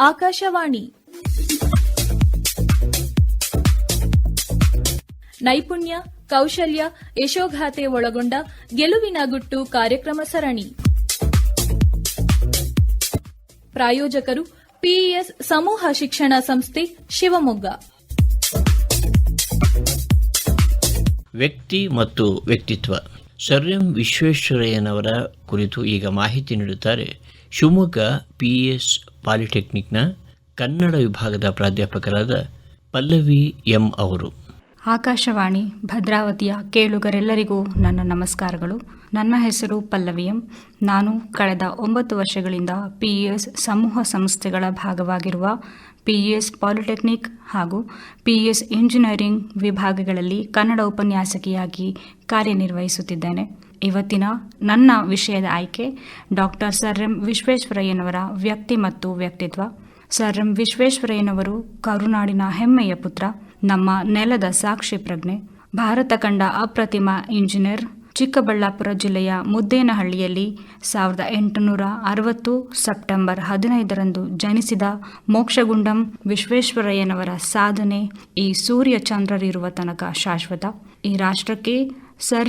ಆಕಾಶವಾಣಿ. ನೈಪುಣ್ಯ, ಕೌಶಲ್ಯ, ಯಶೋಗಾಥೆ ಒಳಗೊಂಡ ಗೆಲುವಿನ ಗುಟ್ಟು ಕಾರ್ಯಕ್ರಮ ಸರಣಿ. ಪ್ರಾಯೋಜಕರು ಪಿಇಎಸ್ ಸಮೂಹ ಶಿಕ್ಷಣ ಸಂಸ್ಥೆ ಶಿವಮೊಗ್ಗ. ವ್ಯಕ್ತಿ ಮತ್ತು ವ್ಯಕ್ತಿತ್ವ. ಸರ್ ಎಂ ವಿಶ್ವೇಶ್ವರಯ್ಯನವರ ಕುರಿತು ಈಗ ಮಾಹಿತಿ ನೀಡುತ್ತಾರೆ ಶಿವಮೊಗ್ಗ ಪಿ ಎಸ್ ಪಾಲಿಟೆಕ್ನಿಕ್ನ ಕನ್ನಡ ವಿಭಾಗದ ಪ್ರಾಧ್ಯಾಪಕರಾದ ಪಲ್ಲವಿ ಎಂ ಅವರು. ಆಕಾಶವಾಣಿ, ಭದ್ರಾವತಿಯ ಕೇಳುಗರೆಲ್ಲರಿಗೂ ನನ್ನ ನಮಸ್ಕಾರಗಳು. ನನ್ನ ಹೆಸರು ಪಲ್ಲವಿ ಎಂ. ನಾನು ಕಳೆದ ಒಂಬತ್ತು ವರ್ಷಗಳಿಂದ ಪಿಇಎಸ್ ಸಮೂಹ ಸಂಸ್ಥೆಗಳ ಭಾಗವಾಗಿರುವ ಪಿಇಎಸ್ ಪಾಲಿಟೆಕ್ನಿಕ್ ಹಾಗೂ ಪಿಇಎಸ್ ಇಂಜಿನಿಯರಿಂಗ್ ವಿಭಾಗಗಳಲ್ಲಿ ಕನ್ನಡ ಉಪನ್ಯಾಸಕಿಯಾಗಿ ಕಾರ್ಯನಿರ್ವಹಿಸುತ್ತಿದ್ದೇನೆ. ಇವತ್ತಿನ ನನ್ನ ವಿಷಯದ ಆಯ್ಕೆ ಡಾಕ್ಟರ್ ಸರ್ ಎಂ ವಿಶ್ವೇಶ್ವರಯ್ಯನವರ ವ್ಯಕ್ತಿ ಮತ್ತು ವ್ಯಕ್ತಿತ್ವ. ಸರ್ ಎಂ ವಿಶ್ವೇಶ್ವರಯ್ಯನವರು ಕರುನಾಡಿನ ಹೆಮ್ಮೆಯ ಪುತ್ರ, ನಮ್ಮ ನೆಲದ ಸಾಕ್ಷಿ ಪ್ರಜ್ಞೆ. ಭಾರತ ಕಂಡ ಅಪ್ರತಿಮ ಇಂಜಿನಿಯರ್, ಚಿಕ್ಕಬಳ್ಳಾಪುರ ಜಿಲ್ಲೆಯ ಮುದ್ದೇನಹಳ್ಳಿಯಲ್ಲಿ ಸಾವಿರದ ಎಂಟುನೂರ ಅರವತ್ತು ಸೆಪ್ಟೆಂಬರ್ ಹದಿನೈದರಂದು ಜನಿಸಿದ ಮೋಕ್ಷಗುಂಡಂ ವಿಶ್ವೇಶ್ವರಯ್ಯನವರ ಸಾಧನೆ ಈ ಸೂರ್ಯ ಚಂದ್ರರಿರುವ ತನಕ ಶಾಶ್ವತ. ಈ ರಾಷ್ಟ್ರಕ್ಕೆ ಸರ್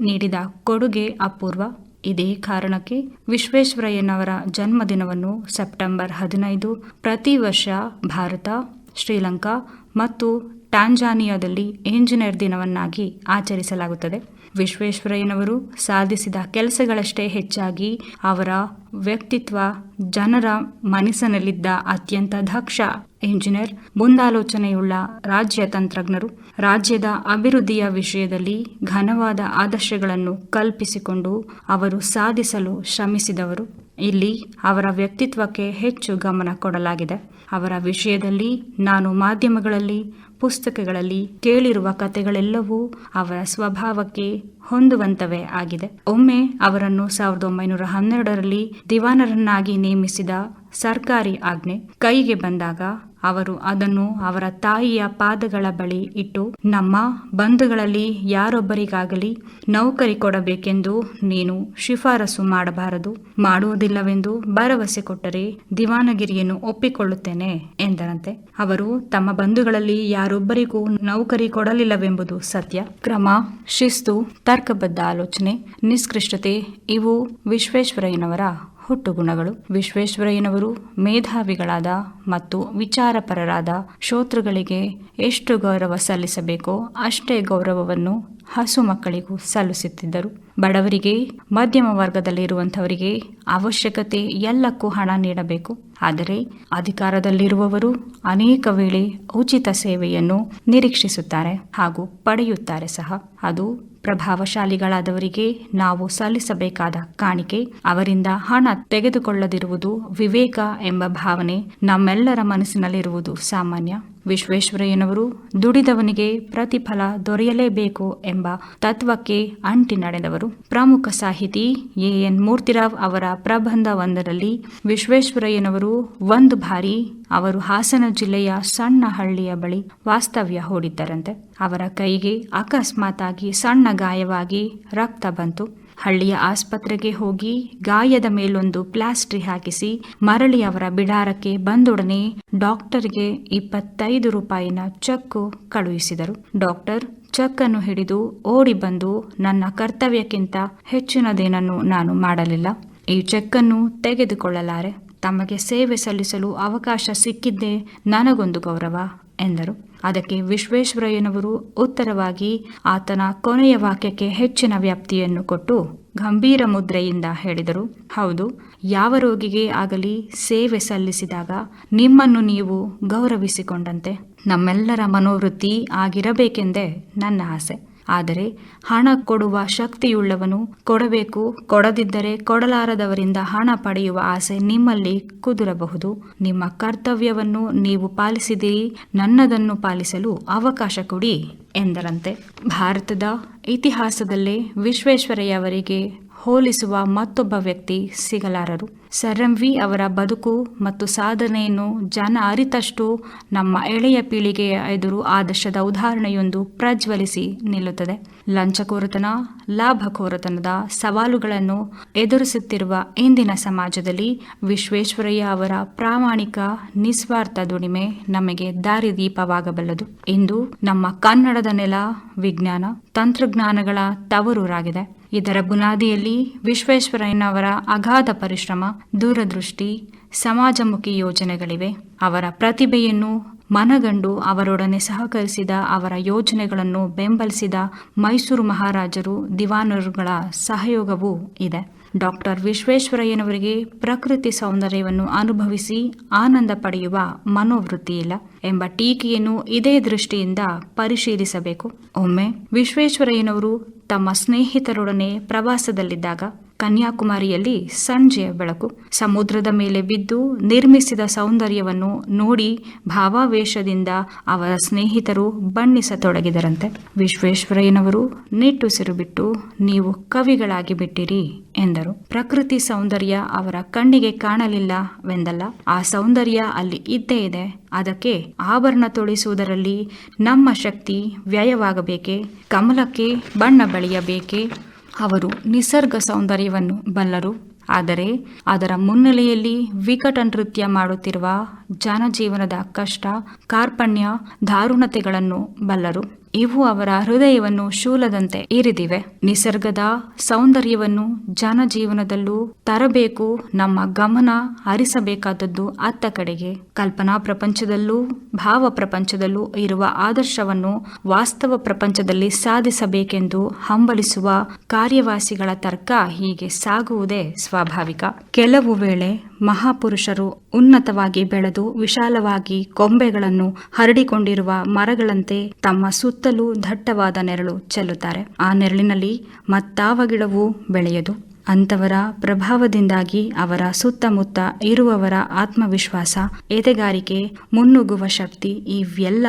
ನೀಡಿದ ಕೊಡುಗೆ ಅಪೂರ್ವ. ಇದೇ ಕಾರಣಕ್ಕೆ ವಿಶ್ವೇಶ್ವರಯ್ಯನವರ ಜನ್ಮದಿನವನ್ನು ಸೆಪ್ಟೆಂಬರ್ ಹದಿನೈದು ಪ್ರತಿ ವರ್ಷ ಭಾರತ, ಶ್ರೀಲಂಕಾ ಮತ್ತು ಟಾಂಜಾನಿಯಾದಲ್ಲಿ ಇಂಜಿನಿಯರ್ ದಿನವನ್ನಾಗಿ ಆಚರಿಸಲಾಗುತ್ತದೆ. ವಿಶ್ವೇಶ್ವರಯ್ಯನವರು ಸಾಧಿಸಿದ ಕೆಲಸಗಳಷ್ಟೇ ಹೆಚ್ಚಾಗಿ ಅವರ ವ್ಯಕ್ತಿತ್ವ, ಜನರ ಮನಸ್ಸಿನಲ್ಲಿದ್ದ ಅತ್ಯಂತ ದಕ್ಷ ಇಂಜಿನಿಯರ್ ಮುಂದಾಲೋಚನೆಯುಳ್ಳ ರಾಜ್ಯ ತಂತ್ರಜ್ಞರು. ರಾಜ್ಯದ ಅಭಿವೃದ್ಧಿಯ ವಿಷಯದಲ್ಲಿ ಘನವಾದ ಆದರ್ಶಗಳನ್ನು ಕಲ್ಪಿಸಿಕೊಂಡು ಅವರು ಸಾಧಿಸಲು ಶ್ರಮಿಸಿದವರು. ಇಲ್ಲಿ ಅವರ ವ್ಯಕ್ತಿತ್ವಕ್ಕೆ ಹೆಚ್ಚು ಗಮನ ಕೊಡಲಾಗಿದೆ. ಅವರ ವಿಷಯದಲ್ಲಿ ನಾನು ಮಾಧ್ಯಮಗಳಲ್ಲಿ, ಪುಸ್ತಕಗಳಲ್ಲಿ ಕೇಳಿರುವ ಕಥೆಗಳೆಲ್ಲವೂ ಅವರ ಸ್ವಭಾವಕ್ಕೆ ಹೊಂದುವಂತವೇ ಆಗಿದೆ. ಒಮ್ಮೆ ಅವರನ್ನು ಸಾವಿರದ ಒಂಬೈನೂರ ಹನ್ನೆರಡರಲ್ಲಿ ದಿವಾನರನ್ನಾಗಿ ನೇಮಿಸಿದ ಸರ್ಕಾರಿ ಆಜ್ಞೆ ಕೈಗೆ ಬಂದಾಗ ಅವರು ಅದನ್ನು ಅವರ ತಾಯಿಯ ಪಾದಗಳ ಬಳಿ ಇಟ್ಟು, ನಮ್ಮ ಬಂಧುಗಳಲ್ಲಿ ಯಾರೊಬ್ಬರಿಗಾಗಲಿ ನೌಕರಿ ಕೊಡಬೇಕೆಂದು ನೀನು ಶಿಫಾರಸು ಮಾಡಬಾರದು, ಮಾಡುವುದಿಲ್ಲವೆಂದು ಭರವಸೆ ಕೊಟ್ಟರೆ ದಿವಾನಗಿರಿಯನ್ನು ಒಪ್ಪಿಕೊಳ್ಳುತ್ತೇನೆ ಎಂದರಂತೆ ಅವರು ತಮ್ಮ ಬಂಧುಗಳಲ್ಲಿ ಯಾರೊಬ್ಬರಿಗೂ ನೌಕರಿ ಕೊಡಲಿಲ್ಲವೆಂಬುದು ಸತ್ಯ. ಕ್ರಮ, ಶಿಸ್ತು, ತರ್ಕಬದ್ಧ ಆಲೋಚನೆ, ನಿಷ್ಕೃಷ್ಟತೆ ಇವು ವಿಶ್ವೇಶ್ವರಯ್ಯನವರ ಹುಟ್ಟುಗುಣಗಳು. ವಿಶ್ವೇಶ್ವರಯ್ಯನವರು ಮೇಧಾವಿಗಳಾದ ಮತ್ತು ವಿಚಾರಪರರಾದ ಶ್ರೋತೃಗಳಿಗೆ ಎಷ್ಟು ಗೌರವ ಸಲ್ಲಿಸಬೇಕೋ ಅಷ್ಟೇ ಗೌರವವನ್ನು ಹಸು ಮಕ್ಕಳಿಗೂ ಸಲ್ಲಿಸುತ್ತಿದ್ದರು. ಬಡವರಿಗೆ, ಮಧ್ಯಮ ವರ್ಗದಲ್ಲಿರುವಂಥವರಿಗೆ ಅವಶ್ಯಕತೆ ಎಲ್ಲಕ್ಕೂ ಹಣ ನೀಡಬೇಕು. ಆದರೆ ಅಧಿಕಾರದಲ್ಲಿರುವವರು ಅನೇಕ ವೇಳೆ ಉಚಿತ ಸೇವೆಯನ್ನು ನಿರೀಕ್ಷಿಸುತ್ತಾರೆ ಹಾಗೂ ಪಡೆಯುತ್ತಾರೆ ಸಹ. ಅದು ಪ್ರಭಾವಶಾಲಿಗಳಾದವರಿಗೆ ನಾವು ಸಲ್ಲಿಸಬೇಕಾದ ಕಾಣಿಕೆ, ಅವರಿಂದ ಹಣ ತೆಗೆದುಕೊಳ್ಳದಿರುವುದು ವಿವೇಕ ಎಂಬ ಭಾವನೆ ನಮ್ಮೆಲ್ಲರ ಮನಸ್ಸಿನಲ್ಲಿರುವುದು ಸಾಮಾನ್ಯ. ವಿಶ್ವೇಶ್ವರಯ್ಯನವರು ದುಡಿದವನಿಗೆ ಪ್ರತಿಫಲ ದೊರೆಯಲೇಬೇಕು ಎಂಬ ತತ್ವಕ್ಕೆ ಅಂಟಿ ನಡೆದವರು. ಪ್ರಮುಖ ಸಾಹಿತಿ ಎ. ಎನ್. ಮೂರ್ತಿರಾವ್ ಅವರ ಪ್ರಬಂಧವೊಂದರಲ್ಲಿ ವಿಶ್ವೇಶ್ವರಯ್ಯನವರು ಒಂದು ಬಾರಿ ಅವರು ಹಾಸನ ಜಿಲ್ಲೆಯ ಸಣ್ಣ ಹಳ್ಳಿಯ ಬಳಿ ವಾಸ್ತವ್ಯ ಹೂಡಿದ್ದರಂತೆ. ಅವರ ಕೈಗೆ ಅಕಸ್ಮಾತಾಗಿ ಸಣ್ಣ ಗಾಯವಾಗಿ ರಕ್ತ ಬಂತು. ಹಳ್ಳಿಯ ಆಸ್ಪತ್ರೆಗೆ ಹೋಗಿ ಗಾಯದ ಮೇಲೊಂದು ಪ್ಲಾಸ್ಟ್ರಿ ಹಾಕಿಸಿ ಮರಳಿ ಅವರ ಬಿಡಾರಕ್ಕೆ ಬಂದೊಡನೆ ಡಾಕ್ಟರ್ಗೆ ಇಪ್ಪತ್ತೈದು ರೂಪಾಯಿನ ಚೆಕ್ಕು ಕಳುಹಿಸಿದರು. ಡಾಕ್ಟರ್ ಚೆಕ್ ಅನ್ನು ಹಿಡಿದು ಓಡಿ ಬಂದು, ನನ್ನ ಕರ್ತವ್ಯಕ್ಕಿಂತ ಹೆಚ್ಚಿನದೇನನ್ನು ನಾನು ಮಾಡಲಿಲ್ಲ. ಈ ಚೆಕ್ಕನ್ನು ತೆಗೆದುಕೊಳ್ಳಲಾರೆ. ತಮಗೆ ಸೇವೆ ಸಲ್ಲಿಸಲು ಅವಕಾಶ ಸಿಕ್ಕಿದ್ದೇ ನನಗೊಂದು ಗೌರವ, ಎಂದರು. ಅದಕ್ಕೆ ವಿಶ್ವೇಶ್ವರಯ್ಯನವರು ಉತ್ತರವಾಗಿ ಆತನ ಕೊನೆಯ ವಾಕ್ಯಕ್ಕೆ ಹೆಚ್ಚಿನ ವ್ಯಾಪ್ತಿಯನ್ನು ಕೊಟ್ಟು ಗಂಭೀರ ಮುದ್ರೆಯಿಂದ ಹೇಳಿದರು. ಹೌದು, ಯಾವ ರೋಗಿಗೆ ಆಗಲಿ ಸೇವೆ ಸಲ್ಲಿಸಿದಾಗ ನಿಮ್ಮನ್ನು ನೀವು ಗೌರವಿಸಿಕೊಂಡಂತೆ. ನಮ್ಮೆಲ್ಲರ ಮನೋವೃತ್ತಿ ಆಗಿರಬೇಕೆಂದೇ ನನ್ನ ಆಸೆ. ಆದರೆ ಹಣ ಕೊಡುವ ಶಕ್ತಿಯುಳ್ಳವನು ಕೊಡಬೇಕು, ಕೊಡದಿದ್ದರೆ ಕೊಡಲಾರದವರಿಂದ ಹಣ ಪಡೆಯುವ ಆಸೆ ನಿಮ್ಮಲ್ಲಿ ಕುದುರಬಹುದು. ನಿಮ್ಮ ಕರ್ತವ್ಯವನ್ನು ನೀವು ಪಾಲಿಸಿದಿರಿ ನನ್ನದನ್ನು ಪಾಲಿಸಲು ಅವಕಾಶ ಕೊಡಿ ಎಂದರಂತೆ. ಭಾರತದ ಇತಿಹಾಸದಲ್ಲೇ ವಿಶ್ವೇಶ್ವರಯ್ಯವರಿಗೆ ಹೋಲಿಸುವ ಮತ್ತೊಬ್ಬ ವ್ಯಕ್ತಿ ಸಿಗಲಾರರು. ಸರ್ ಎಂ ವಿ ಅವರ ಬದುಕು ಮತ್ತು ಸಾಧನೆಯನ್ನು ಜನ ಅರಿತಷ್ಟು ನಮ್ಮ ಎಳೆಯ ಪೀಳಿಗೆಯ ಎದುರು ಆದರ್ಶದ ಉದಾಹರಣೆಯೊಂದು ಪ್ರಜ್ವಲಿಸಿ ನಿಲ್ಲುತ್ತದೆ. ಲಂಚಕೋರತನ, ಲಾಭಕೋರತನದ ಸವಾಲುಗಳನ್ನು ಎದುರಿಸುತ್ತಿರುವ ಇಂದಿನ ಸಮಾಜದಲ್ಲಿ ವಿಶ್ವೇಶ್ವರಯ್ಯ ಅವರ ಪ್ರಾಮಾಣಿಕ, ನಿಸ್ವಾರ್ಥ ದುಡಿಮೆ ನಮಗೆ ದಾರಿದೀಪವಾಗಬಲ್ಲದು. ಇಂದು ನಮ್ಮ ಕನ್ನಡದ ನೆಲ, ವಿಜ್ಞಾನ, ತಂತ್ರಜ್ಞಾನಗಳ ತವರೂರಾಗಿದೆ. ಇದರ ಬುನಾದಿಯಲ್ಲಿ ವಿಶ್ವೇಶ್ವರಯ್ಯನವರ ಅಗಾಧ ಪರಿಶ್ರಮ, ದೂರದೃಷ್ಟಿ, ಸಮಾಜಮುಖಿ ಯೋಜನೆಗಳಿವೆ. ಅವರ ಪ್ರತಿಭೆಯನ್ನು ಮನಗಂಡು ಅವರೊಡನೆ ಸಹಕರಿಸಿದ ಅವರ ಯೋಜನೆಗಳನ್ನು ಬೆಂಬಲಿಸಿದ ಮೈಸೂರು ಮಹಾರಾಜರು ದಿವಾನರುಗಳ ಸಹಯೋಗವೂ ಇದೆ. ಡಾಕ್ಟರ್ ವಿಶ್ವೇಶ್ವರಯ್ಯನವರಿಗೆ ಪ್ರಕೃತಿ ಸೌಂದರ್ಯವನ್ನು ಅನುಭವಿಸಿ ಆನಂದ ಪಡೆಯುವ ಮನೋವೃತ್ತಿಯಿಲ್ಲ ಎಂಬ ಟೀಕೆಯನ್ನು ಇದೇ ದೃಷ್ಟಿಯಿಂದ ಪರಿಶೀಲಿಸಬೇಕು. ಒಮ್ಮೆ ವಿಶ್ವೇಶ್ವರಯ್ಯನವರು ತಮ್ಮ ಸ್ನೇಹಿತರೊಡನೆ ಪ್ರವಾಸದಲ್ಲಿದ್ದಾಗ ಕನ್ಯಾಕುಮಾರಿಯಲ್ಲಿ ಸಂಜೆಯ ಬೆಳಕು. ಸಮುದ್ರದ ಮೇಲೆ ಬಿದ್ದು ನಿರ್ಮಿಸಿದ ಸೌಂದರ್ಯವನ್ನು ನೋಡಿ ಭಾವಾವೇಶದಿಂದ ಅವರ ಸ್ನೇಹಿತರು ಬಣ್ಣಿಸತೊಡಗಿದರಂತೆ. ವಿಶ್ವೇಶ್ವರಯ್ಯನವರು ನಿಟ್ಟುಸಿರು ಬಿಟ್ಟು ನೀವು ಕವಿಗಳಾಗಿ ಬಿಟ್ಟಿರಿ ಎಂದರು. ಪ್ರಕೃತಿ ಸೌಂದರ್ಯ ಅವರ ಕಣ್ಣಿಗೆ ಕಾಣಲಿಲ್ಲವೆಂದಲ್ಲ ಆ ಸೌಂದರ್ಯ ಅಲ್ಲಿ ಇದ್ದೇ ಇದೆ. ಅದಕ್ಕೆ ಆಭರಣ ತೊಳಿಸುವುದರಲ್ಲಿ ನಮ್ಮ ಶಕ್ತಿ ವ್ಯಯವಾಗಬೇಕೆ, ಕಮಲಕ್ಕೆ ಬಣ್ಣ ಬಳಿಯಬೇಕೆ ಅವರು ನಿಸರ್ಗ ಸೌಂದರ್ಯವನ್ನು ಬಲ್ಲರು. ಆದರೆ ಅದರ ಮುನ್ನೆಲೆಯಲ್ಲಿ ವಿಕಟ ನೃತ್ಯ ಮಾಡುತ್ತಿರುವ ಜನಜೀವನದ ಕಷ್ಟ, ಕಾರ್ಪಣ್ಯ, ದಾರುಣತೆಗಳನ್ನು ಬಲ್ಲರು. ಇವು ಅವರ ಹೃದಯವನ್ನು ಶೂಲದಂತೆ ಏರಿದಿವೆ ನಿಸರ್ಗದ ಸೌಂದರ್ಯವನ್ನು ಜನಜೀವನದಲ್ಲೂ ತರಬೇಕು, ನಮ್ಮ ಗಮನ ಹರಿಸಬೇಕಾದದ್ದು ಅತ್ತ ಕಡೆಗೆ. ಕಲ್ಪನಾ ಪ್ರಪಂಚದಲ್ಲೂ, ಭಾವ ಪ್ರಪಂಚದಲ್ಲೂ ಇರುವ ಆದರ್ಶವನ್ನು ವಾಸ್ತವ ಪ್ರಪಂಚದಲ್ಲಿ ಸಾಧಿಸಬೇಕೆಂದು ಹಂಬಲಿಸುವ ಕಾರ್ಯವಾಸಿಗಳ ತರ್ಕ ಹೀಗೆ ಸಾಗುವುದೇ ಸ್ವಾಭಾವಿಕ. ಕೆಲವು ವೇಳೆ ಮಹಾಪುರುಷರು ಉನ್ನತವಾಗಿ ಬೆಳೆದು ವಿಶಾಲವಾಗಿ ಕೊಂಬೆಗಳನ್ನು ಹರಡಿಕೊಂಡಿರುವ ಮರಗಳಂತೆ ತಮ್ಮ ಸುತ್ತಲೂ ದಟ್ಟವಾದ ನೆರಳು ಚೆಲ್ಲುತ್ತಾರೆ. ಆ ನೆರಳಿನಲ್ಲಿ ಮತ್ತಾವ ಗಿಡವೂ ಬೆಳೆಯದು. ಅಂತವರ ಪ್ರಭಾವದಿಂದಾಗಿ ಅವರ ಸುತ್ತಮುತ್ತ ಇರುವವರ ಆತ್ಮವಿಶ್ವಾಸ, ಎದೆಗಾರಿಕೆ, ಮುನ್ನುಗ್ಗುವ ಶಕ್ತಿ ಇವೆಲ್ಲ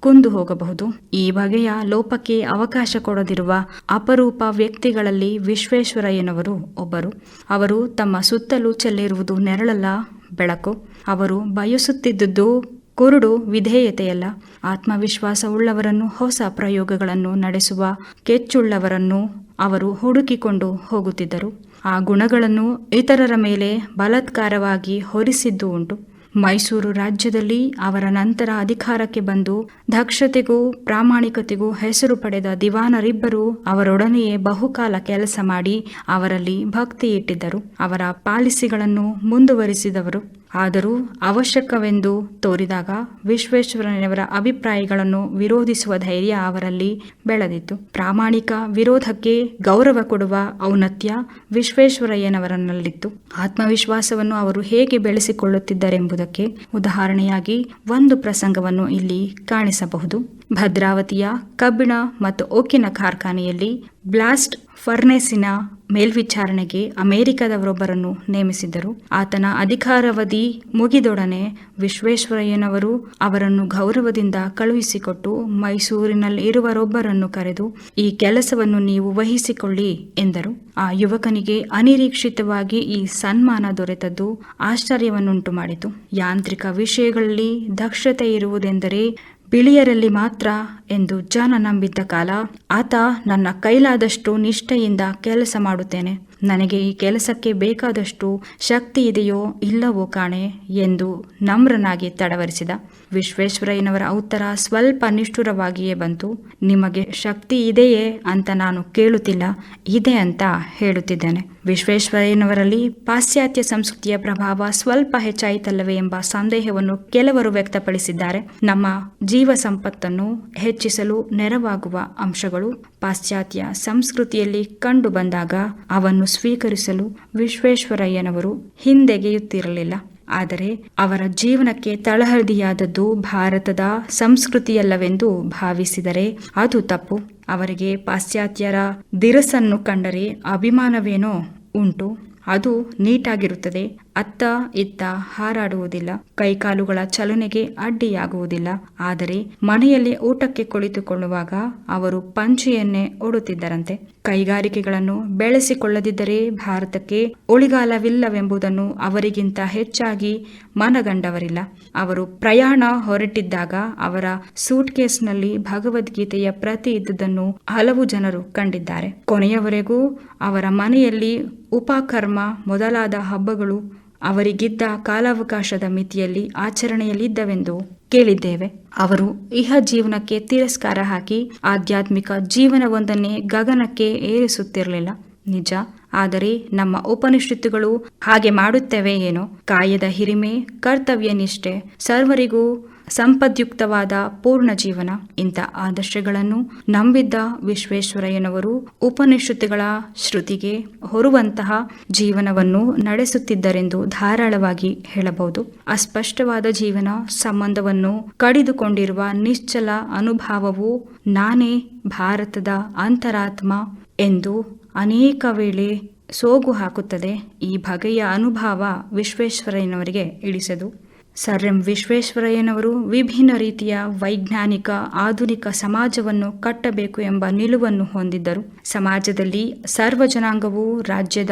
ಕುಂದು ಹೋಗಬಹುದು. ಈ ಬಗೆಯ ಲೋಪಕ್ಕೆ ಅವಕಾಶ ಕೊಡದಿರುವ ಅಪರೂಪ ವ್ಯಕ್ತಿಗಳಲ್ಲಿ ವಿಶ್ವೇಶ್ವರಯ್ಯನವರು ಒಬ್ಬರು. ಅವರು ತಮ್ಮ ಸುತ್ತಲೂ ಚೆಲ್ಲಿರುವುದು ನೆರಳಲ್ಲ, ಬೆಳಕು. ಅವರು ಬಯಸುತ್ತಿದ್ದುದು ಕುರುಡು ವಿಧೇಯತೆಯಲ್ಲ. ಆತ್ಮವಿಶ್ವಾಸವುಳ್ಳವರನ್ನು ಹೊಸ ಪ್ರಯೋಗಗಳನ್ನು ನಡೆಸುವ ಕೆಚ್ಚುಳ್ಳವರನ್ನು ಅವರು ಹುಡುಕಿಕೊಂಡು ಹೋಗುತ್ತಿದ್ದರು. ಆ ಗುಣಗಳನ್ನು ಇತರರ ಮೇಲೆ ಬಲಾತ್ಕಾರವಾಗಿ ಹೊರಿಸಿದ್ದು ಉಂಟು. ಮೈಸೂರು ರಾಜ್ಯದಲ್ಲಿ ಅವರ ನಂತರ ಅಧಿಕಾರಕ್ಕೆ ಬಂದು ದಕ್ಷತೆಗೂ ಪ್ರಾಮಾಣಿಕತೆಗೂ ಹೆಸರು ಪಡೆದ ದಿವಾನರಿಬ್ಬರು ಅವರೊಡನೆಯೇ ಬಹುಕಾಲ ಕೆಲಸ ಮಾಡಿ ಅವರಲ್ಲಿ ಭಕ್ತಿ ಇಟ್ಟಿದ್ದರು ಅವರ ಪಾಲಿಸಿಗಳನ್ನು ಮುಂದುವರಿಸಿದವರು. ಆದರೂ ಅವಶ್ಯಕವೆಂದು ತೋರಿದಾಗ ವಿಶ್ವೇಶ್ವರಯ್ಯನವರ ಅಭಿಪ್ರಾಯಗಳನ್ನು ವಿರೋಧಿಸುವ ಧೈರ್ಯ ಅವರಲ್ಲಿ ಬೆಳೆದಿತ್ತು. ಪ್ರಾಮಾಣಿಕ ವಿರೋಧಕ್ಕೆ ಗೌರವ ಕೊಡುವ ಔನತ್ಯ ವಿಶ್ವೇಶ್ವರಯ್ಯನವರನ್ನಲ್ಲಿತ್ತು ಆತ್ಮವಿಶ್ವಾಸವನ್ನು ಅವರು ಹೇಗೆ ಬೆಳೆಸಿಕೊಳ್ಳುತ್ತಿದ್ದರೆಂಬುದಕ್ಕೆ ಉದಾಹರಣೆಯಾಗಿ ಒಂದು ಪ್ರಸಂಗವನ್ನು ಇಲ್ಲಿ ಕಾಣಿಸಬಹುದು. ಭದ್ರಾವತಿಯ ಕಬ್ಬಿಣ ಮತ್ತು ಓಕಿನ ಕಾರ್ಖಾನೆಯಲ್ಲಿ ಬ್ಲಾಸ್ಟ್ ಫರ್ನೆಸಿನ ಮೇಲ್ವಿಚಾರಣೆಗೆ ಅಮೆರಿಕದವರೊಬ್ಬರನ್ನು ನೇಮಿಸಿದ್ದರು. ಆತನ ಅಧಿಕಾರಾವಧಿ ಮುಗಿದೊಡನೆ ವಿಶ್ವೇಶ್ವರಯ್ಯನವರು ಅವರನ್ನು ಗೌರವದಿಂದ ಕಳುಹಿಸಿಕೊಟ್ಟು ಮೈಸೂರಿನಲ್ಲಿ ಇರುವರೊಬ್ಬರನ್ನು ಕರೆದು, ಈ ಕೆಲಸವನ್ನು ನೀವು ವಹಿಸಿಕೊಳ್ಳಿ ಎಂದರು. ಆ ಯುವಕನಿಗೆ ಅನಿರೀಕ್ಷಿತವಾಗಿ ಈ ಸನ್ಮಾನ ದೊರೆತದ್ದು ಆಶ್ಚರ್ಯವನ್ನುಂಟು ಮಾಡಿತು ಯಾಂತ್ರಿಕ ವಿಷಯಗಳಲ್ಲಿ ದಕ್ಷತೆ ಇರುವುದೆಂದರೆ ಬಿಳಿಯರಲ್ಲಿ ಮಾತ್ರ ಎಂದು ಜಾನ ನಂಬಿದ್ದ ಕಾಲ ಆತ ನನ್ನ ಕೈಲಾದಷ್ಟು ನಿಷ್ಠೆಯಿಂದ ಕೆಲಸ ಮಾಡುತ್ತೇನೆ. ನನಗೆ ಈ ಕೆಲಸಕ್ಕೆ ಬೇಕಾದಷ್ಟು ಶಕ್ತಿ ಇದೆಯೋ ಇಲ್ಲವೋ ಕಾಣೆ ಎಂದು ನಮ್ರನಾಗಿ ತಡವರಿಸಿದ. ವಿಶ್ವೇಶ್ವರಯ್ಯನವರ ಉತ್ತರ ಸ್ವಲ್ಪ ನಿಷ್ಠುರವಾಗಿಯೇ ಬಂತು. ನಿಮಗೆ ಶಕ್ತಿ ಇದೆಯೇ ಅಂತ ನಾನು ಕೇಳುತ್ತಿಲ್ಲ. ಇದೆ ಅಂತ ಹೇಳುತ್ತಿದ್ದೇನೆ. ವಿಶ್ವೇಶ್ವರಯ್ಯನವರಲ್ಲಿ ಪಾಶ್ಚಾತ್ಯ ಸಂಸ್ಕೃತಿಯ ಪ್ರಭಾವ ಸ್ವಲ್ಪ ಹೆಚ್ಚಾಯಿತಲ್ಲವೇ ಎಂಬ ಸಂದೇಹವನ್ನು ಕೆಲವರು ವ್ಯಕ್ತಪಡಿಸಿದ್ದಾರೆ. ನಮ್ಮ ಜೀವ ಸಂಪತ್ತನ್ನು ಹೆಚ್ಚಿಸಲು ನೆರವಾಗುವ ಅಂಶಗಳು ಪಾಶ್ಚಾತ್ಯ ಸಂಸ್ಕೃತಿಯಲ್ಲಿ ಕಂಡು ಬಂದಾಗ ಅವನ್ನು ಸ್ವೀಕರಿಸಲು ವಿಶ್ವೇಶ್ವರಯ್ಯನವರು ಹಿಂದೆಗೆಯುತ್ತಿರಲಿಲ್ಲ. ಆದರೆ ಅವರ ಜೀವನಕ್ಕೆ ತಳಹದಿಯಾದದ್ದು ಭಾರತದ ಸಂಸ್ಕೃತಿಯಲ್ಲವೆಂದು ಭಾವಿಸಿದರೆ ಅದು ತಪ್ಪು. ಅವರಿಗೆ ಪಾಶ್ಚಾತ್ಯರ ದಿರಸನ್ನು ಕಂಡರೆ ಅಭಿಮಾನವೇನೋ ಉಂಟು. ಅದು ನೀಟಾಗಿರುತ್ತದೆ. ಅತ್ತ ಇತ್ತ ಹಾರಾಡುವುದಿಲ್ಲ. ಕೈಕಾಲುಗಳ ಚಲನೆಗೆ ಅಡ್ಡಿಯಾಗುವುದಿಲ್ಲ. ಆದರೆ ಮನೆಯಲ್ಲಿ ಊಟಕ್ಕೆ ಕುಳಿತುಕೊಳ್ಳುವಾಗ ಅವರು ಪಂಚೆಯನ್ನೇ ಓಡುತ್ತಿದ್ದರಂತೆ ಕೈಗಾರಿಕೆಗಳನ್ನು ಬೆಳೆಸಿಕೊಳ್ಳದಿದ್ದರೆ ಭಾರತಕ್ಕೆ ಉಳಿಗಾಲವಿಲ್ಲವೆಂಬುದನ್ನು ಅವರಿಗಿಂತ ಹೆಚ್ಚಾಗಿ ಮನಗಂಡವರಿಲ್ಲ. ಅವರು ಪ್ರಯಾಣ ಹೊರಟಿದ್ದಾಗ ಅವರ ಸೂಟ್ಕೇಸ್ನಲ್ಲಿ ಭಗವದ್ಗೀತೆಯ ಪ್ರತಿ ಇದ್ದುದನ್ನು ಹಲವು ಜನರು ಕಂಡಿದ್ದಾರೆ. ಕೊನೆಯವರೆಗೂ ಅವರ ಮನೆಯಲ್ಲಿ ಉಪಕರ್ಮ ಮೊದಲಾದ ಹಬ್ಬಗಳು ಅವರಿಗಿದ್ದ ಕಾಲಾವಕಾಶದ ಮಿತಿಯಲ್ಲಿ ಆಚರಣೆಯಲ್ಲಿದ್ದವೆಂದು ಕೇಳಿದ್ದೇವೆ. ಅವರು ಇಹ ಜೀವನಕ್ಕೆ ತಿರಸ್ಕಾರ ಹಾಕಿ ಆಧ್ಯಾತ್ಮಿಕ ಜೀವನವೊಂದನ್ನೇ ಗಗನಕ್ಕೆ ಏರಿಸುತ್ತಿರಲಿಲ್ಲ. ನಿಜ, ಆದರೆ ನಮ್ಮ ಉಪನಿಷತ್ತುಗಳು ಹಾಗೆ ಮಾಡುತ್ತವೆ ಏನೋ? ಕಾಯದ ಹಿರಿಮೆ ಕರ್ತವ್ಯ ನಿಷ್ಠೆ ಸರ್ವರಿಗೂ ಸಂಪದ್ಯುಕ್ತವಾದ ಪೂರ್ಣ ಜೀವನ. ಇಂಥ ಆದರ್ಶಗಳನ್ನು ನಂಬಿದ್ದ ವಿಶ್ವೇಶ್ವರಯ್ಯನವರು ಉಪನಿಷತ್ತುಗಳ ಶ್ರುತಿಗೆ ಹೊರುವಂತಹ ಜೀವನವನ್ನು ನಡೆಸುತ್ತಿದ್ದರೆಂದು ಧಾರಾಳವಾಗಿ ಹೇಳಬಹುದು. ಅಸ್ಪಷ್ಟವಾದ ಜೀವನ ಸಂಬಂಧವನ್ನು ಕಡಿದುಕೊಂಡಿರುವ ನಿಶ್ಚಲ ಅನುಭಾವವು ನಾನೇ ಭಾರತದ ಅಂತರಾತ್ಮ ಎಂದು ಅನೇಕ ವೇಳೆ ಸೋಗು ಹಾಕುತ್ತದೆ. ಈ ಬಗೆಯ ಅನುಭವ ವಿಶ್ವೇಶ್ವರಯ್ಯನವರಿಗೆ ಇಳಿಸದು. ಸರ್ ಎಂ ವಿಶ್ವೇಶ್ವರಯ್ಯನವರು ವಿಭಿನ್ನ ರೀತಿಯ ವೈಜ್ಞಾನಿಕ, ಆಧುನಿಕ ಸಮಾಜವನ್ನು ಕಟ್ಟಬೇಕು ಎಂಬ ನಿಲುವನ್ನು ಹೊಂದಿದ್ದರು. ಸಮಾಜದಲ್ಲಿ ಸರ್ವ ಜನಾಂಗವು ರಾಜ್ಯದ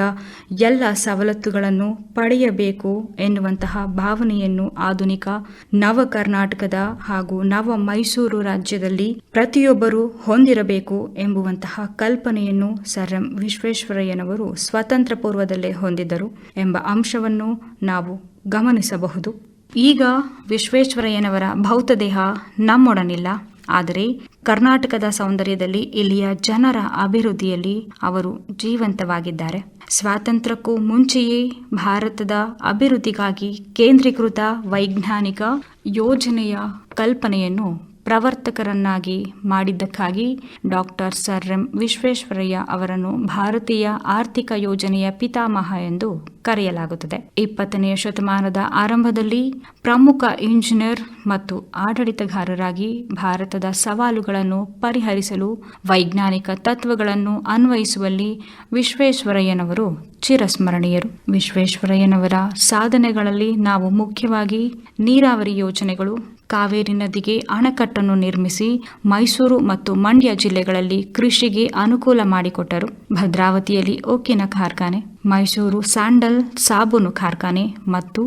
ಎಲ್ಲ ಸವಲತ್ತುಗಳನ್ನು ಪಡೆಯಬೇಕು ಎನ್ನುವಂತಹ ಭಾವನೆಯನ್ನು ಆಧುನಿಕ ನವ ಕರ್ನಾಟಕದ ಹಾಗೂ ನವ ಮೈಸೂರು ರಾಜ್ಯದಲ್ಲಿ ಪ್ರತಿಯೊಬ್ಬರೂ ಹೊಂದಿರಬೇಕು ಎಂಬುವಂತಹ ಕಲ್ಪನೆಯನ್ನು ಸರ್ ಎಂ ವಿಶ್ವೇಶ್ವರಯ್ಯನವರು ಸ್ವತಂತ್ರ ಪೂರ್ವದಲ್ಲೇ ಹೊಂದಿದ್ದರು ಎಂಬ ಅಂಶವನ್ನು ನಾವು ಗಮನಿಸಬಹುದು. ಈಗ ವಿಶ್ವೇಶ್ವರಯ್ಯನವರ ಭೌತದೇಹ ನಮ್ಮೊಡನಿಲ್ಲ. ಆದರೆ ಕರ್ನಾಟಕದ ಸೌಂದರ್ಯದಲ್ಲಿ ಇಲ್ಲಿಯ ಜನರ ಅಭಿವೃದ್ಧಿಯಲ್ಲಿ ಅವರು ಜೀವಂತವಾಗಿದ್ದಾರೆ. ಸ್ವಾತಂತ್ರ್ಯಕ್ಕೂ ಮುಂಚೆಯೇ ಭಾರತದ ಅಭಿವೃದ್ಧಿಗಾಗಿ ಕೇಂದ್ರೀಕೃತ ವೈಜ್ಞಾನಿಕ ಯೋಜನೆಯ ಕಲ್ಪನೆಯನ್ನು ಪ್ರವರ್ತಕರನ್ನಾಗಿ ಮಾಡಿದ್ದಕ್ಕಾಗಿ ಡಾಕ್ಟರ್ ಸರ್ ಎಂ ವಿಶ್ವೇಶ್ವರಯ್ಯ ಅವರನ್ನು ಭಾರತೀಯ ಆರ್ಥಿಕ ಯೋಜನೆಯ ಪಿತಾಮಹ ಎಂದು ಕರೆಯಲಾಗುತ್ತದೆ. ಇಪ್ಪತ್ತನೆಯ ಶತಮಾನದ ಆರಂಭದಲ್ಲಿ ಪ್ರಮುಖ ಇಂಜಿನಿಯರ್ ಮತ್ತು ಆಡಳಿತಗಾರರಾಗಿ ಭಾರತದ ಸವಾಲುಗಳನ್ನು ಪರಿಹರಿಸಲು ವೈಜ್ಞಾನಿಕ ತತ್ವಗಳನ್ನು ಅನ್ವಯಿಸುವಲ್ಲಿ ವಿಶ್ವೇಶ್ವರಯ್ಯನವರು ಚಿರಸ್ಮರಣೀಯರು. ವಿಶ್ವೇಶ್ವರಯ್ಯನವರ ಸಾಧನೆಗಳಲ್ಲಿ ನಾವು ಮುಖ್ಯವಾಗಿ ನೀರಾವರಿ ಯೋಜನೆಗಳು ಕಾವೇರಿ ನದಿಗೆ ಅಣೆಕಟ್ಟನ್ನು ನಿರ್ಮಿಸಿ ಮೈಸೂರು ಮತ್ತು ಮಂಡ್ಯ ಜಿಲ್ಲೆಗಳಲ್ಲಿ ಕೃಷಿಗೆ ಅನುಕೂಲ ಮಾಡಿಕೊಟ್ಟರು. ಭದ್ರಾವತಿಯಲ್ಲಿ ಓಕಿನ ಕಾರ್ಖಾನೆ, ಮೈಸೂರು ಸ್ಯಾಂಡಲ್ ಸಾಬೂನು ಕಾರ್ಖಾನೆ ಮತ್ತು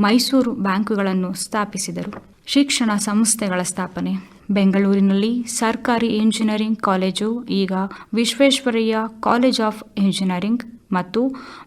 ಮೈಸೂರು ಬ್ಯಾಂಕುಗಳನ್ನು ಸ್ಥಾಪಿಸಿದರು. ಶಿಕ್ಷಣ ಸಂಸ್ಥೆಗಳ ಸ್ಥಾಪನೆ. ಬೆಂಗಳೂರಿನಲ್ಲಿ ಸರ್ಕಾರಿ ಇಂಜಿನಿಯರಿಂಗ್ ಕಾಲೇಜು, ಈಗ ವಿಶ್ವೇಶ್ವರಯ್ಯ ಕಾಲೇಜ್ ಆಫ್ ಇಂಜಿನಿಯರಿಂಗ್. ಮತ್ತು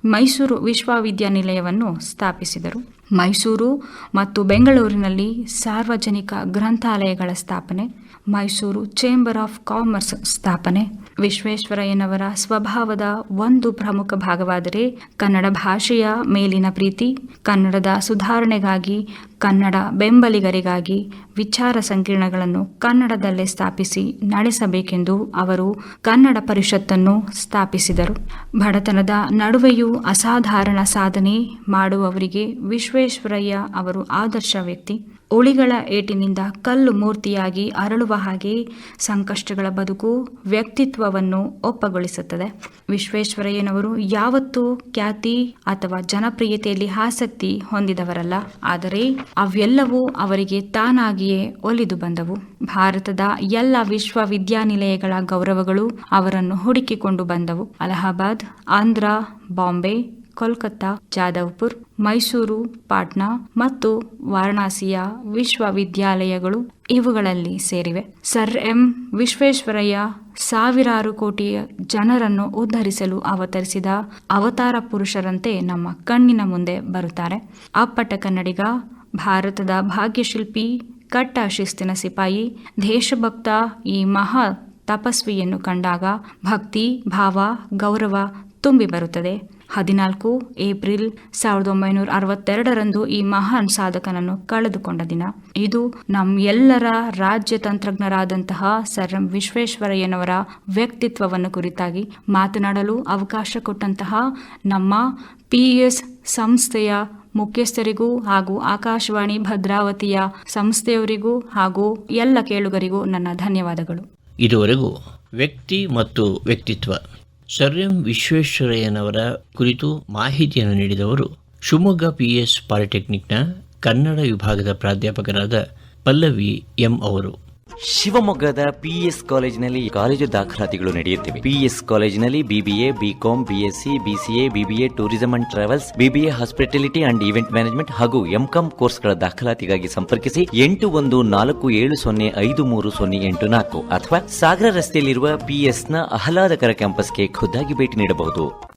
ಮೈಸೂರು ವಿಶ್ವವಿದ್ಯಾನಿಲಯವನ್ನು ಸ್ಥಾಪಿಸಿದರು. ಮೈಸೂರು ಮತ್ತು ಬೆಂಗಳೂರಿನಲ್ಲಿ ಸಾರ್ವಜನಿಕ ಗ್ರಂಥಾಲಯಗಳ ಸ್ಥಾಪನೆ, ಮೈಸೂರು ಚೇಂಬರ್ ಆಫ್ ಕಾಮರ್ಸ್ ಸ್ಥಾಪನೆ. ವಿಶ್ವೇಶ್ವರಯ್ಯನವರ ಸ್ವಭಾವದ ಒಂದು ಪ್ರಮುಖ ಭಾಗವಾದರೆ ಕನ್ನಡ ಭಾಷೆಯ ಮೇಲಿನ ಪ್ರೀತಿ, ಕನ್ನಡದ ಸುಧಾರಣೆಗಾಗಿ ಕನ್ನಡ ಬೆಂಬಲಿಗರಿಗಾಗಿ ವಿಚಾರ ಸಂಕಿರಣಗಳನ್ನು ಕನ್ನಡದಲ್ಲೇ ಸ್ಥಾಪಿಸಿ ನಡೆಸಬೇಕೆಂದು ಅವರು ಕನ್ನಡ ಪರಿಷತ್ತನ್ನು ಸ್ಥಾಪಿಸಿದರು. ಬಡತನದ ನಡುವೆಯೂ ಅಸಾಧಾರಣ ಸಾಧನೆ ಮಾಡುವವರಿಗೆ ವಿಶ್ವೇಶ್ವರಯ್ಯ ಅವರು ಆದರ್ಶ ವ್ಯಕ್ತಿ. ಉಳಿಗಳ ಏಟಿನಿಂದ ಕಲ್ಲು ಮೂರ್ತಿಯಾಗಿ ಅರಳುವ ಹಾಗೆ ಸಂಕಷ್ಟಗಳ ಬದುಕು ವ್ಯಕ್ತಿತ್ವವನ್ನು ಒಪ್ಪಗೊಳಿಸುತ್ತದೆ. ವಿಶ್ವೇಶ್ವರಯ್ಯನವರು ಯಾವತ್ತೂ ಖ್ಯಾತಿ ಅಥವಾ ಜನಪ್ರಿಯತೆಯಲ್ಲಿ ಆಸಕ್ತಿ ಹೊಂದಿದವರಲ್ಲ. ಆದರೆ ಅವೆಲ್ಲವೂ ಅವರಿಗೆ ತಾನಾಗಿಯೇ ಒಲಿದು ಬಂದವು. ಭಾರತದ ಎಲ್ಲ ವಿಶ್ವವಿದ್ಯಾನಿಲಯಗಳ ಗೌರವಗಳು ಅವರನ್ನು ಹುಡುಕಿಕೊಂಡು ಬಂದವು. ಅಲಹಾಬಾದ್, ಆಂಧ್ರ, ಬಾಂಬೆ, ಕೋಲ್ಕತ್ತಾ ಜಾದವ್ಪುರ್ ಮೈಸೂರು, ಪಾಟ್ನಾ ಮತ್ತು ವಾರಣಾಸಿಯ ವಿಶ್ವವಿದ್ಯಾಲಯಗಳು ಇವುಗಳಲ್ಲಿ ಸೇರಿವೆ. Sir M. ವಿಶ್ವೇಶ್ವರಯ್ಯ ಸಾವಿರಾರು ಕೋಟಿಯ ಜನರನ್ನು ಉದ್ಧರಿಸಲು ಅವತರಿಸಿದ ಅವತಾರ ಪುರುಷರಂತೆ ನಮ್ಮ ಕಣ್ಣಿನ ಮುಂದೆ ಬರುತ್ತಾರೆ. ಅಪ್ಪಟ ಕನ್ನಡಿಗ ಭಾರತದ ಭಾಗ್ಯಶಿಲ್ಪಿ, ಕಟ್ಟ ಶಿಸ್ತಿನ ಸಿಪಾಯಿ, ದೇಶಭಕ್ತ ಈ ಮಹಾ ತಪಸ್ವಿಯನ್ನು ಕಂಡಾಗ ಭಕ್ತಿ, ಭಾವ, ಗೌರವ ತುಂಬಿ ಬರುತ್ತದೆ. ಹದಿನಾಲ್ಕು ಏಪ್ರಿಲ್ ಸಾವಿರದ ಒಂಬೈನೂರ ಅರವತ್ತೆರಡರಂದು ಈ ಮಹಾನ್ ಸಾಧಕನನ್ನು ಕಳೆದುಕೊಂಡ ದಿನ. ಇದು ನಮ್ಮೆಲ್ಲರ ರಾಜ್ಯ ತಂತ್ರಜ್ಞರಾದಂತಹ ಸರ್ ಎಂ ವಿಶ್ವೇಶ್ವರಯ್ಯನವರ ವ್ಯಕ್ತಿತ್ವವನ್ನು ಕುರಿತಾಗಿ ಮಾತನಾಡಲು ಅವಕಾಶ ಕೊಟ್ಟಂತಹ ನಮ್ಮ ಪಿ ಎಸ್ ಸಂಸ್ಥೆಯ ಮುಖ್ಯಸ್ಥರಿಗೂ ಹಾಗೂ ಆಕಾಶವಾಣಿ ಭದ್ರಾವತಿಯ ಸಂಸ್ಥೆಯವರಿಗೂ ಹಾಗೂ ಎಲ್ಲ ಕೇಳುಗರಿಗೂ ನನ್ನ ಧನ್ಯವಾದಗಳು. ಇದುವರೆಗೂ ವ್ಯಕ್ತಿ ಮತ್ತು ವ್ಯಕ್ತಿತ್ವ. ಸರ್ ಎಂ ವಿಶ್ವೇಶ್ವರಯ್ಯನವರ ಕುರಿತು ಮಾಹಿತಿಯನ್ನು ನೀಡಿದವರು ಶಿವಮೊಗ್ಗ ಪಿಎಸ್ ಪಾಲಿಟೆಕ್ನಿಕ್ನ ಕನ್ನಡ ವಿಭಾಗದ ಪ್ರಾಧ್ಯಾಪಕರಾದ ಪಲ್ಲವಿ ಎಂ ಅವರು. ಶಿವಮೊಗ್ಗದ ಪಿಎಸ್ ಕಾಲೇಜಿನಲ್ಲಿ ಕಾಲೇಜು ದಾಖಲಾತಿಗಳು ನಡೆಯುತ್ತಿವೆ. ಪಿಎಸ್ ಕಾಲೇಜಿನಲ್ಲಿ BBA BCom BSc BCA BBA tourism and travels BBA hospitality and event management ಹಾಗೂ ಎಂಕಾಂ ಕೋರ್ಸ್ಗಳ ದಾಖಲಾತಿಗಾಗಿ ಸಂಪರ್ಕಿಸಿ ಎಂಟು ಒಂದು ನಾಲ್ಕು ಏಳು ಸೊನ್ನೆ ಐದು ಮೂರು ಸೊನ್ನೆ ಎಂಟು ನಾಲ್ಕು ಅಥವಾ ಸಾಗರ ರಸ್ತೆಯಲ್ಲಿರುವ ಪಿಎಸ್ನ ಆಹ್ಲಾದಕರ ಕ್ಯಾಂಪಸ್ಗೆ ಖುದ್ದಾಗಿ ಭೇಟಿ ನೀಡಬಹುದು.